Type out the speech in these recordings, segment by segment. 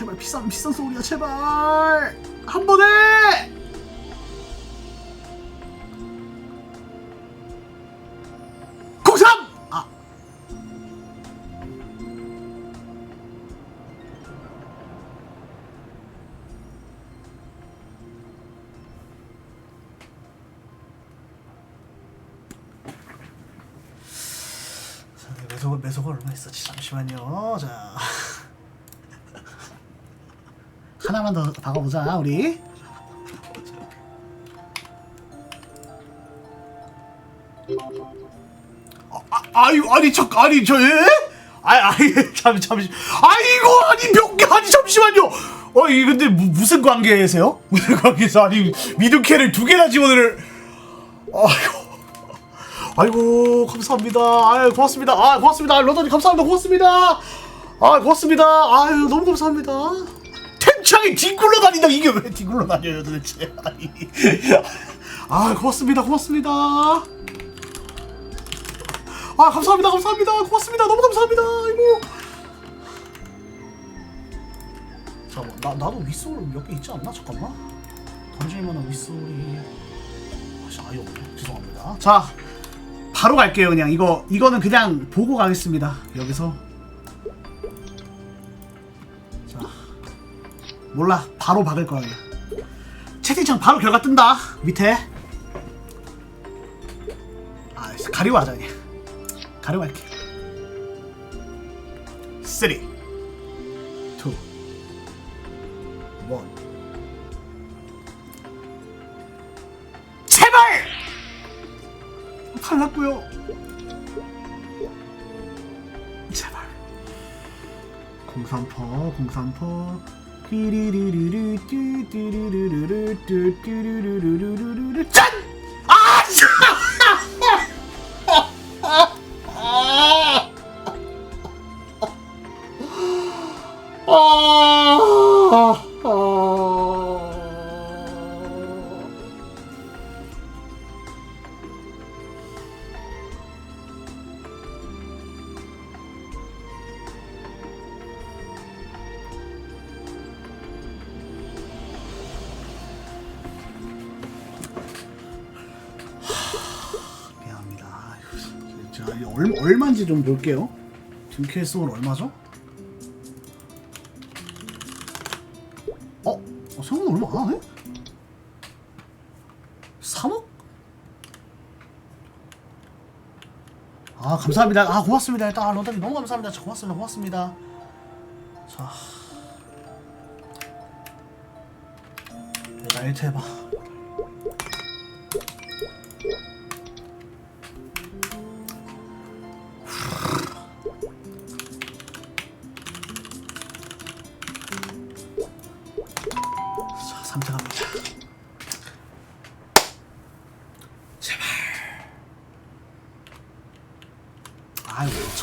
제발 비싼 비싼 소울이야 제발! 한 번에! 공삼! 아. 매속 매속은 얼마 있었지? 잠시만요. 자 하나만 더 박아보자 우리. 아, 아, 아유 아니 저 아니 저 예? 아 아니 잠 잠시 아이고 아니 몇개 아니 잠시만요. 어이 근데 무, 무슨 관계세요? 무슨 관계에서 아니 미드캐를 두 개나 지원을 아이고. 아이고 감사합니다. 아유 고맙습니다. 아 고맙습니다. 아, 러더님 감사합니다. 고맙습니다. 아 고맙습니다. 아유 너무 감사합니다. 템창이 뒹굴러 다닌다. 이게 왜 뒹굴러 다녀요 도대체? 아 고맙습니다. 고맙습니다. 아 감사합니다. 감사합니다. 고맙습니다. 너무 감사합니다. 아이고. 잠깐만 나 나도 윗소울 몇개 있지 않나? 잠깐만. 던질 만한 윗소울이 아씨 아예 없네. 죄송합니다. 자. 바로 갈게요 그냥 이거 이거는 그냥 보고 가겠습니다 여기서 몰라. 바로 박을 거야 그냥. 채팅창 바로 결과 뜬다. 밑에. 아 가리고 하자 그냥. 가리고 할게. 3 2 1 제발! 탈났고요. 제발. 공산퍼, 공산퍼. 띠리리리리, 띠띠리리리리, 띠띠리리리리리리, 짠! 아! 씨! 아! 아! 아이고, 자, 이거 얼, 얼마인지 좀 볼게요. dimK 소울 얼마죠? 어? 어 생각보다 얼마 안 하네? 3억? 아 감사합니다. 아 고맙습니다. 일단 아, 런던님 너무 감사합니다. 저 고맙습니다. 고맙습니다. 자 일단 1트 해봐.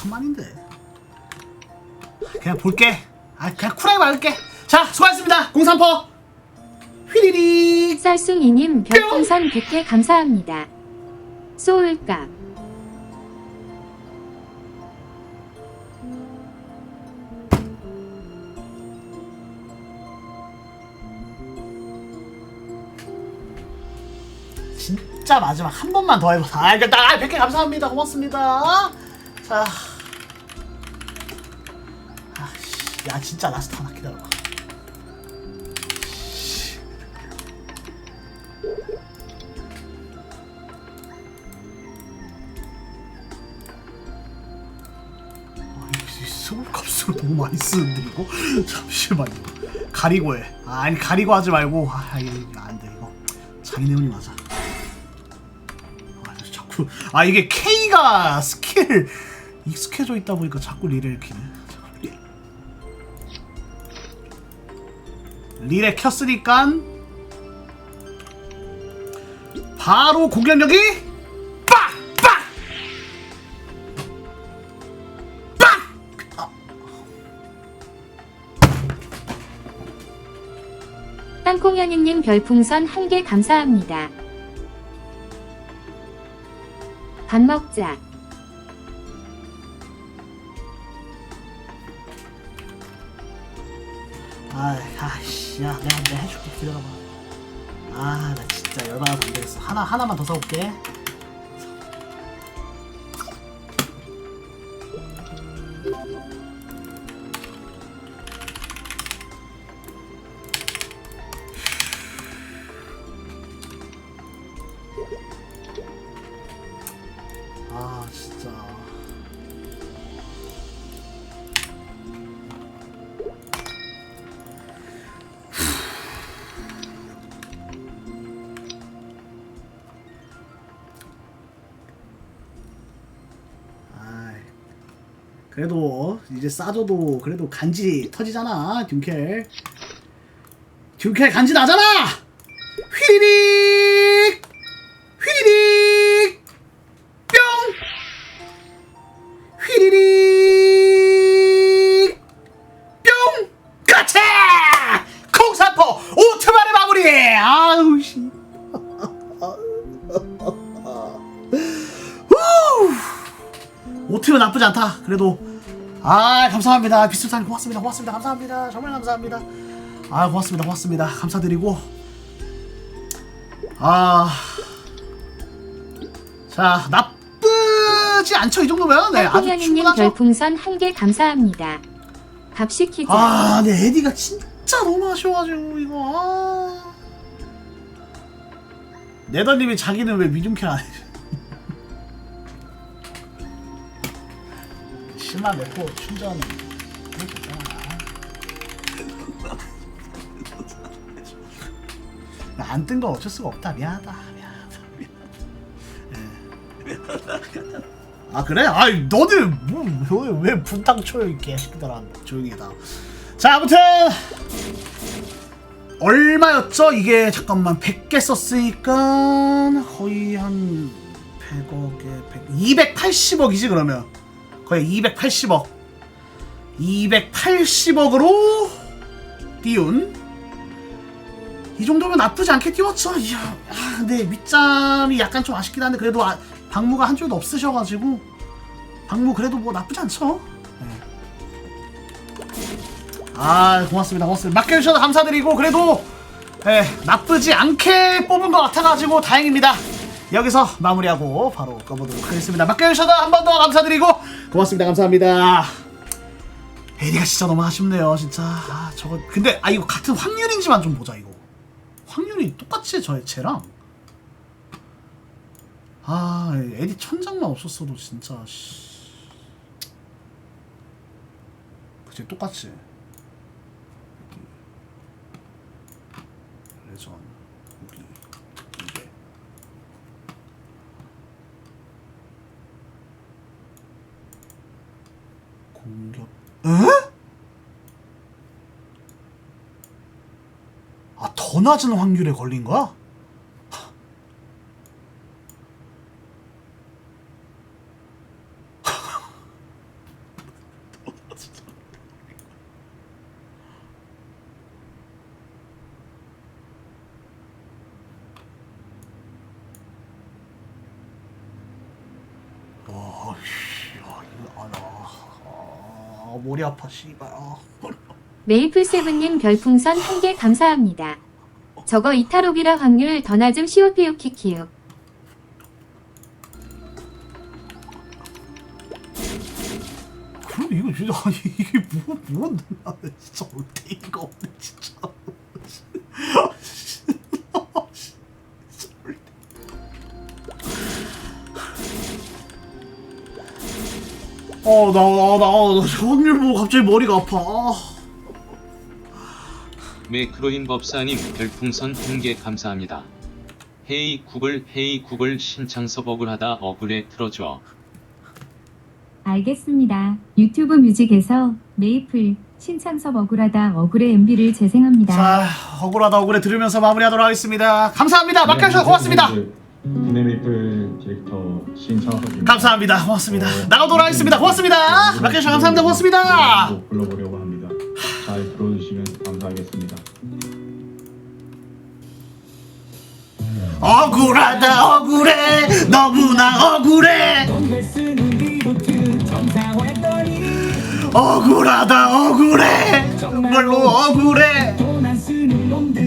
10만인데 그냥 볼게 아 그냥 쿨하게 말할게 자 수고하셨습니다 03퍼 휘리릭 쌀숭이님 별풍선 100개 감사합니다 소울값 진짜 마지막 한 번만 더 해보자. 아, 알겠다. 아, 100개 감사합니다. 고맙습니다. 자. 야, 진짜 라스트 하나 기다려봐. 아, 이 소울 값으로 너무 많이 쓰는데, 이거? 잠시만요. 가리고 해. 아, 아니, 가리고 하지 말고. 아, 이거 안 돼, 이거. 내용이 맞아. 아, 자꾸 아 이게 K가 스킬 익숙해져 있다 보니까 자꾸 리레를 키네. 리레 켰으니까 바로 공격력이 빡! 빡! 땅콩현이님 별풍선 1개 감사합니다. 밥 먹자. 아, 아씨, 야, 내가 내가 해줄게 기다려봐. 아, 나 진짜 열받아서 안 되겠어. 하나 하나만 더 사올게. 아, 진짜. 그래도 이제 싸줘도 그래도 간지 터지잖아 듀켈. 듀켈 간지 나잖아! 휘리릭 휘리릭 뿅! 휘리릭 뿅! 까치 콩사포 오트만의 마무리! 아우 씨. 후! 오트면 나쁘지 않다. 그래도 아 감사합니다. 비스탄 고맙습니다. 고맙습니다. 감사합니다. 정말 감사합니다. 아 고맙습니다. 고맙습니다. 감사드리고 아. 자 나쁘지 않죠 이 정도면 네 아주 땅콩현이님 충분하죠. 별풍선 한 개 감사합니다. 밥 시키자. 아, 네 에디가 진짜 너무 아쉬워가지고 이거. 아. 네더님이 자기는 왜 미중캐 안 해? 심화 내고 충전 안 뜬 건 어쩔 수가 없다. 미안하다. 미안하다. 아 그래? 아이 너는 뭐왜 분탕 쳐요 이 개새끼들아 조용히 해다 자 아무튼 얼마였죠? 이게 잠깐만 100개 썼으니까 거의 한 100억에 100, 280억이지 그러면 거의 280억. 280억으로 띄운 이 정도면 나쁘지 않게 띄웠죠. 이야, 아, 근데 밑잠이 약간 좀 아쉽긴 한데 그래도 아, 방무가 한 줄도 없으셔가지고 방무 그래도 뭐 나쁘지 않죠. 아 고맙습니다. 고맙습니다. 맡겨주셔서 감사드리고 그래도 예, 나쁘지 않게 뽑은 것 같아가지고 다행입니다 여기서 마무리하고 바로 꺼보도록 하겠습니다. 맡겨주셔서 한 번 더 감사드리고 고맙습니다. 감사합니다. 에디가 진짜 너무 아쉽네요 진짜. 아 저거 근데 아 이거 같은 확률인지만 좀 보자 이거. 확률이 똑같이 저 쟤랑. 아 에디 천장만 없었어도 진짜 씨. 그치 똑같이 레전 여기 이게 공격 에? 아, 더 낮은 확률에 걸린 거야? 와, 씨, 아, 이거 안 와. 아, 머리 아파, 씨발. 아. 메이플세븐님 별풍선 한 개 감사합니다. 저거 이타록이라 확률 더 낮음 시오피오 키키요. 그럼 이거 진짜 아니 이게 뭐 뭔데 나 진짜 올테이가 없네 진짜. 어 나 나 나 나 확률 보고 갑자기 머리가 아파. 아. 매크로인 법사님 별풍선 한개 감사합니다. 헤이 구글 헤이 구글 신창섭 억울하다 억울해 틀어줘. 알겠습니다. 유튜브 뮤직에서 메이플 신창섭 억울하다 억울의 MB를 재생합니다. 자 억울하다 억울해 들으면서 마무리하도록 하겠습니다. 감사합니다. 맡겨주셔서 고맙습니다. 디네미플 디렉터 신창섭입니다. 감사합니다. 고맙습니다. 나가도록 하겠습니다. 고맙습니다. 맡겨주셔서 감사합니다. 고맙습니다. 또 불러보려고 합니다. 잘 들어주시면 감사하겠습니다. 억울하다 억울해 너무나 억울해 억울하다 억울해 정말로 억울해